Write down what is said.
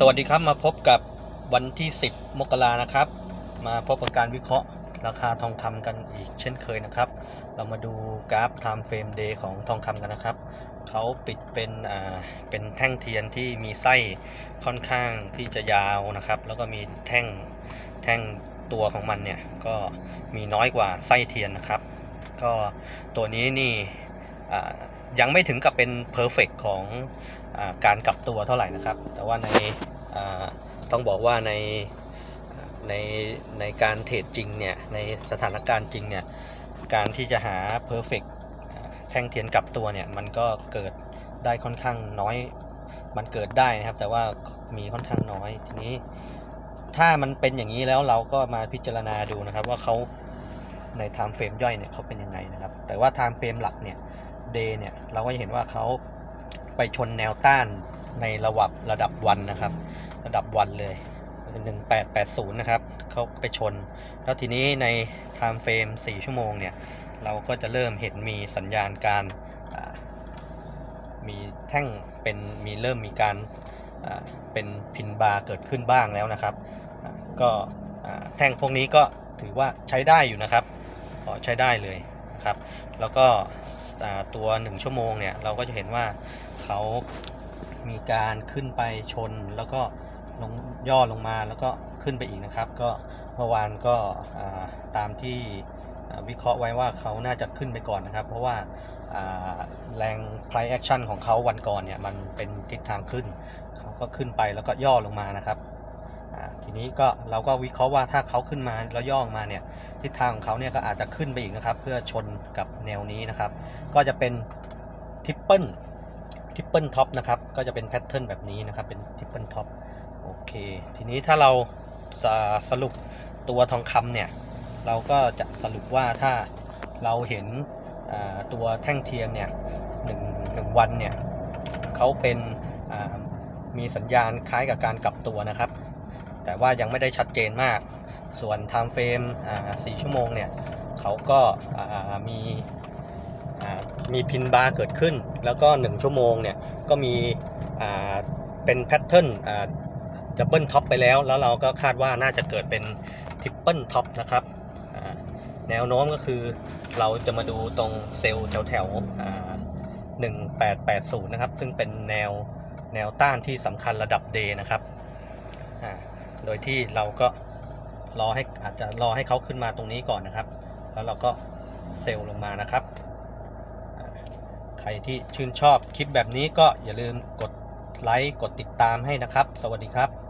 สวัสดีครับมาพบกับวันที่ 10 มกรานะครับ มาพบกับการวิเคราะห์ราคาทองคำกันอีกเช่นเคยนะครับ เรามาดูกราฟ Time Frame Day ของทองคำกันนะครับเขาปิดเป็นอ่าเป็นแท่งเทียนที่มีไส้ค่อนข้างที่จะยาวนะครับ แล้วก็มีแท่งแท่งตัวของมันเนี่ยก็มีน้อยกว่าไส้เทียนนะครับ ก็ตัวนี้นี่ ยังไม่ถึงกับเป็นเพอร์เฟกของอการกลับตัวเท่าไหร่นะครับ แต่ว่าในาต้องบอกว่าในในในการเทรดจริงเนี่ย ในสถานการณ์จริงเนี่ย การที่จะหาเพอร์เฟกแท่งเทียนกลับตัวเนี่ย มันก็เกิดได้ค่อนข้างน้อย มันเกิดได้นะครับ แต่ว่ามีค่อนข้างน้อยทีนี้ ถ้ามันเป็นอย่างนี้แล้วเราก็มาพิจารณาดูนะครับ ว่าเขาใน time frame ย่อยเนี่ยเขาเป็นยังไงนะครับ แต่ว่า time frame หลักเนี่ย day เนี่ย เราก็จะเห็นว่าเขาไปชนแนวต้านในระดับระดับวันนะครับ ระดับวันเลย 1880 นะครับ เขาไปชน แล้วทีนี้ใน time frame 4 ชั่วโมงเนี่ย เราก็จะเริ่มเห็นมีสัญญาณการมีแท่งเป็นมีเริ่มมีการเป็นพินบาร์เกิดขึ้นบ้างแล้วนะครับ ก็แท่งพวกนี้ก็ถือว่าใช้ได้อยู่นะครับพอใช้ได้เลย ครับ แล้วก็ตัว 1 ชั่วโมงเนี่ย เราก็จะเห็นว่าเขามีการขึ้นไปชนแล้วก็ลงย่อลงมาแล้วก็ขึ้นไปอีกนะครับ ก็เมื่อวานก็าตามที่วิเคราะห์ไว้ว่าเขาน่าจะขึ้นไปก่อนนะครับ เพราะว่าาแรง price action ของเขาวันก่อนเนี่ย มันเป็นทิศทางขึ้น เขาก็ขึ้นไปแล้วก็ย่อลงมานะครับ ทีนี้ก็เราก็วิเคราะห์ว่าถ้าเขาขึ้นมาแล้วย่องมาเนี่ยทิศทางของเขาเนี่ยก็อาจจะขึ้นไปอีกนะครับ เพื่อชนกับแนวนี้นะครับ ก็จะเป็นทิปเปิลทิปเปิลท็อปนะครับก็จะเป็นแพทเทิร์นแบบนี้นะครับเป็นทิปเปิลท็อปโอเค ทีนี้ถ้าเราสสรุปตัวทองคำเนี่ยเราก็จะสรุปว่าถ้าเราเห็นตัวแท่งเทียนเนี่ยหนึ่งหนึ่งวันเนี่ยเขาเป็นมีสัญญาณคล้ายกับการกลับตัวนะครับ แต่ว่ายังไม่ได้ชัดเจนมาก ส่วน time frame อ่า4ชั่วโมงเนี่ยเขาก็มีมีพินบาร์เกิดขึ้น แล้วก็ 1 ชั่วโมงเนี่ยก็มีเป็นแพทเทิร์นดับเบิลท็อปไปแล้ว แล้วเราก็คาดว่าน่าจะเกิดเป็นทริปเปิลท็อปนะครับแนวโน้มก็คือเราจะมาดูตรงเซลล์แถวแถวๆ1880 นะครับ ซึ่งเป็นแนวแนวต้านที่สำคัญระดับ D นะครับ โดยที่เราก็รอให้อาจจะรอให้เขาขึ้นมาตรงนี้ก่อนนะครับ แล้วเราก็เซลล์ลงมานะครับ ใครที่ชื่นชอบคลิปแบบนี้ก็อย่าลืมกดไลค์กดติดตามให้นะครับ สวัสดีครับ